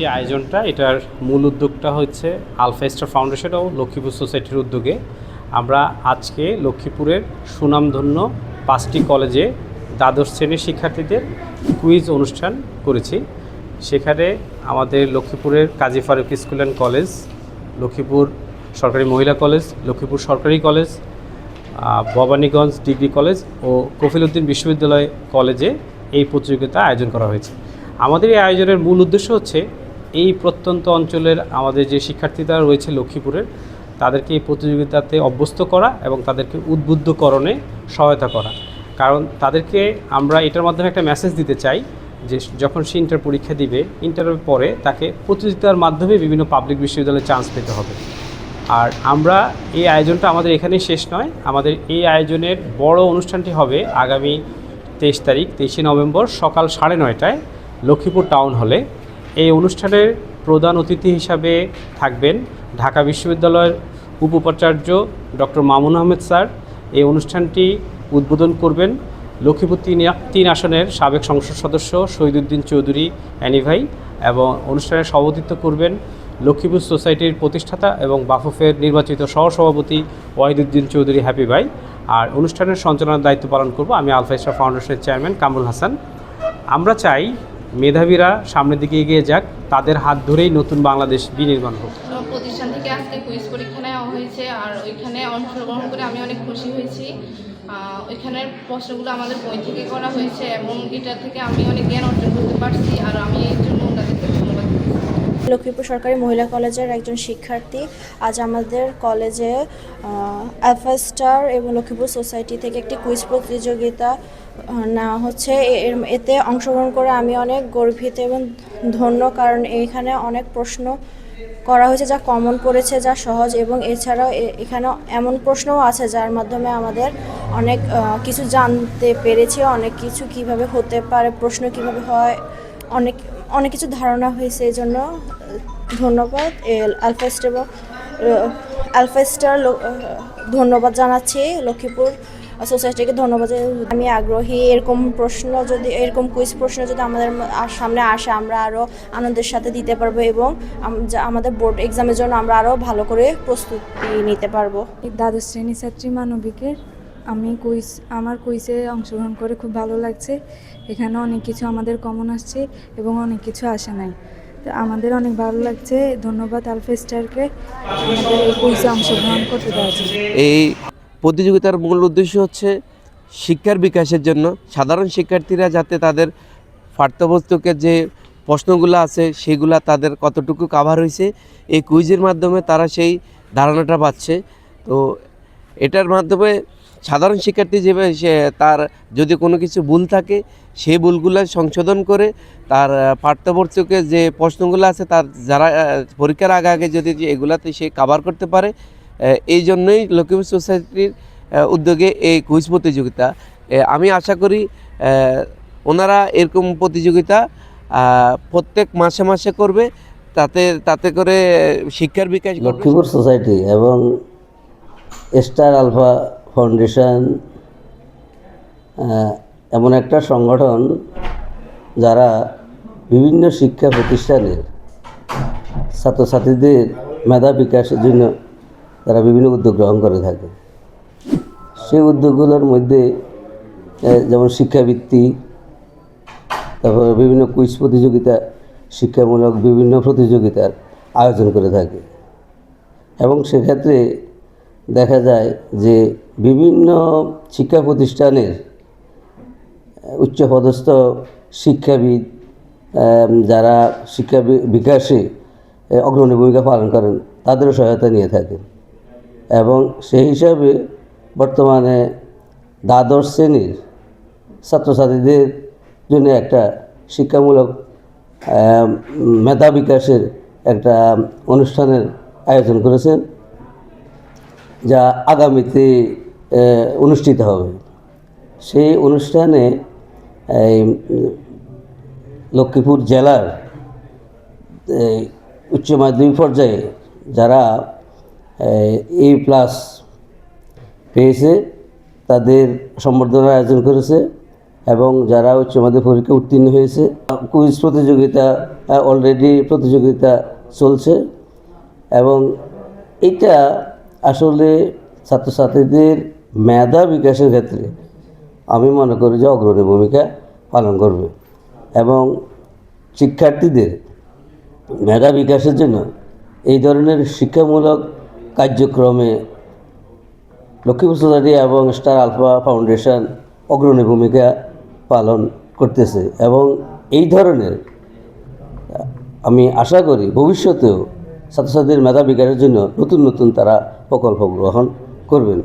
যে আয়োজনটা, এটার মূল উদ্যোগটা হচ্ছে আলফা স্টার ফাউন্ডেশন ও লক্ষ্মীপুর সোসাইটির উদ্যোগে আমরা আজকে লক্ষ্মীপুরের সুনামধন্য পাঁচটি কলেজে দ্বাদশ শ্রেণির শিক্ষার্থীদের কুইজ অনুষ্ঠান করেছি। সেখানে আমাদের লক্ষ্মীপুরের Kazi Faruk school and college, Lakshmipur সরকারি মহিলা কলেজ, লক্ষ্মীপুর সরকারি কলেজ ভবানীগঞ্জ ডিগ্রি কলেজ ও কফিলউদ্দিন বিশ্ববিদ্যালয় কলেজে এই প্রতিযোগিতা আয়োজন করা হয়েছে। আমাদের এই আয়োজনের মূল উদ্দেশ্য হচ্ছে এই প্রত্যন্ত অঞ্চলের আমাদের যে শিক্ষার্থীরা রয়েছে লক্ষ্মীপুরের, তাদেরকে এই প্রতিযোগিতাতে অভ্যস্ত করা এবং তাদেরকে উদ্বুদ্ধকরণে সহায়তা করা। কারণ তাদেরকে আমরা এটার মাধ্যমে একটা মেসেজ দিতে চাই যে যখন সে ইন্টার পরীক্ষা দিবে ইন্টারের পরে তাকে প্রতিযোগিতার মাধ্যমে বিভিন্ন পাবলিক বিশ্ববিদ্যালয়ে চান্স পেতে হবে। আর আমরা এই আয়োজনটা আমাদের এখানেই শেষ নয়, আমাদের এই আয়োজনের বড় অনুষ্ঠানটি হবে আগামী তেইশ তারিখ, তেইশে নভেম্বর সকাল সাড়ে নয়টায় লক্ষ্মীপুর টাউন হলে এই অনুষ্ঠানের প্রধান অতিথি হিসাবে থাকবেন ঢাকা বিশ্ববিদ্যালয়ের উপাচার্য ডক্টর মামুন আহমেদ স্যার। এই অনুষ্ঠানটি উদ্বোধন করবেন লক্ষ্মীপুর তিন তিন আসনের সাবেক সংসদ সদস্য শহীদুদ্দিন চৌধুরী অ্যানিভাই এবং অনুষ্ঠানে সভাপতিত্ব করবেন লক্ষ্মীপুর সোসাইটির প্রতিষ্ঠাতা এবং বাফুফের নির্বাচিত সহসভাপতি ওয়াহিদুদ্দিন চৌধুরী হ্যাপি ভাই। আর অনুষ্ঠানের সঞ্চালনার দায়িত্ব পালন করব আমি আলফা ফাউন্ডেশনের চেয়ারম্যান কামরুল হাসান। আমরা চাই মেধাবীরা সামনের দিকে এগিয়ে যাক তাদের হাত ধরেই নতুন বাংলাদেশ বিনির্মাণ হোক। প্রতিষ্ঠান থেকে আজকে কুইজ পরীক্ষা নেওয়া হয়েছে আর ওইখানে অংশগ্রহণ করে আমি অনেক খুশি হয়েছি। ওইখানের প্রশ্নগুলো আমাদের বই থেকে করা হয়েছে এবং এটা থেকে আমি অনেক জ্ঞান অর্জন করতে পারছি আর আমি এর জন্য ওনাদেরকে ধন্যবাদ লক্ষ্মীপুর সরকারি মহিলা কলেজের একজন শিক্ষার্থী আজ আমাদের কলেজে অ্যালফা স্টার এবং লক্ষ্মীপুর সোসাইটি থেকে একটি কুইজ প্রতিযোগিতা নেওয়া হচ্ছে এতে অংশগ্রহণ করে আমি অনেক গর্বিত এবং ধন্য, কারণ এইখানে অনেক প্রশ্ন করা হয়েছে যা কমন পড়েছে যা সহজ এবং এছাড়াও এখানে এমন প্রশ্নও আছে যার মাধ্যমে আমাদের অনেক কিছু জানতে পেরেছি, অনেক কিছু কীভাবে হতে পারে, প্রশ্ন কীভাবে হয়, অনেক অনেক কিছু ধারণা হয়েছে, এই জন্য ধন্যবাদ। আলফাস্ট এবং আলফাস্টার ধন্যবাদ জানাচ্ছি, লক্ষ্মীপুর। সোসাইটিকে ধন্যবাদ। আমি আগ্রহী। এরকম প্রশ্ন যদি এরকম কুইজ প্রশ্ন যদি আমাদের সামনে আসে আমরা আরও আনন্দের সাথে দিতে পারব এবং আমাদের বোর্ড এক্সামের জন্য আমরা আরও ভালো করে প্রস্তুতি নিতে পারব। দ্বাদশ শ্রেণি ছাত্রী মানবিকের আমি কুইজ আমার কুইজে অংশগ্রহণ করে খুব ভালো লাগছে। এখানে অনেক কিছু আমাদের কমন আসছে এবং অনেক কিছু আসে নাই। তো আমাদের অনেক ভালো লাগছে। ধন্যবাদ আলফেস্টারকে আমাদের এই কুইজে অংশগ্রহণ করতে দেওয়ার এই প্রতিযোগিতার মূল উদ্দেশ্য হচ্ছে শিক্ষার বিকাশের জন্য। সাধারণ শিক্ষার্থীরা যাতে তাদের পাঠ্যপুস্তকের যে প্রশ্নগুলো আছে সেগুলা তাদের কতটুকু কাভার হয়েছে এই কুইজের মাধ্যমে তারা সেই ধারণাটা পাচ্ছে। তো এটার মাধ্যমে সাধারণ শিক্ষার্থী যেভাবে সে তার যদি কোনো কিছু ভুল থাকে সেই ভুলগুলো সংশোধন করে তার আহ, পাঠ্যপুস্তকে যে প্রশ্নগুলো আছে তার যারা পরীক্ষার আগে আগে যদি এগুলাতে সে কাভার করতে পারে এই জন্যই লক্ষ্মীপুর সোসাইটির উদ্যোগে এই কুইজ প্রতিযোগিতা আমি আশা করি ওনারা এরকম প্রতিযোগিতা প্রত্যেক মাসে মাসে করবে, তাতে তাতে করে শিক্ষার বিকাশ। লক্ষ্মীপুর সোসাইটি এবং স্টার আলফা ফাউন্ডেশন এমন একটা সংগঠন যারা বিভিন্ন শিক্ষা প্রতিষ্ঠানের ছাত্রছাত্রীদের মেধা বিকাশের জন্য তারা বিভিন্ন উদ্যোগ গ্রহণ করে থাকে। সেই উদ্যোগগুলোর মধ্যে যেমন শিক্ষাবৃত্তি, তারপর বিভিন্ন কুইজ প্রতিযোগিতা, শিক্ষামূলক বিভিন্ন প্রতিযোগিতার আয়োজন করে থাকে। এবং সেক্ষেত্রে দেখা যায় যে বিভিন্ন শিক্ষা প্রতিষ্ঠানের উচ্চপদস্থ শিক্ষাবিদ যারা শিক্ষা বিকাশে অগ্রণী ভূমিকা পালন করেন, তাদেরও সহায়তা নিয়ে থাকেন। এবং সেই হিসাবে বর্তমানে দ্বাদশ শ্রেণির ছাত্রছাত্রীদের জন্য একটা শিক্ষামূলক মেধা বিকাশের একটা অনুষ্ঠানের আয়োজন করেছেন, যা আগামীতে অনুষ্ঠিত হবে। সেই অনুষ্ঠানে এই লক্ষ্মীপুর জেলার উচ্চ মাধ্যমিক পর্যায়ে যারা এ প্লাস পেয়েছে, তাদের সম্বর্ধনার আয়োজন করেছে এবং যারা উচ্চ মাধ্যমিক পরীক্ষা উত্তীর্ণ হয়েছে কুইজ প্রতিযোগিতা অলরেডি প্রতিযোগিতা চলছে এবং এটা আসলে ছাত্রছাত্রীদের মেধা বিকাশের ক্ষেত্রে আমি মনে করি যে অগ্রণী ভূমিকা পালন করবে এবং শিক্ষার্থীদের মেধা বিকাশের জন্য এই ধরনের শিক্ষামূলক কার্যক্রমে লক্ষ্মীপুর সোসাইটি এবং স্টার আলফা ফাউন্ডেশন অগ্রণী ভূমিকা পালন করতেছে এবং এই ধরনের, আমি আশা করি ভবিষ্যতেও ছাত্রছাত্রীর মেধা বিকাশের জন্য নতুন নতুন তারা প্রকল্প গ্রহণ করবেন।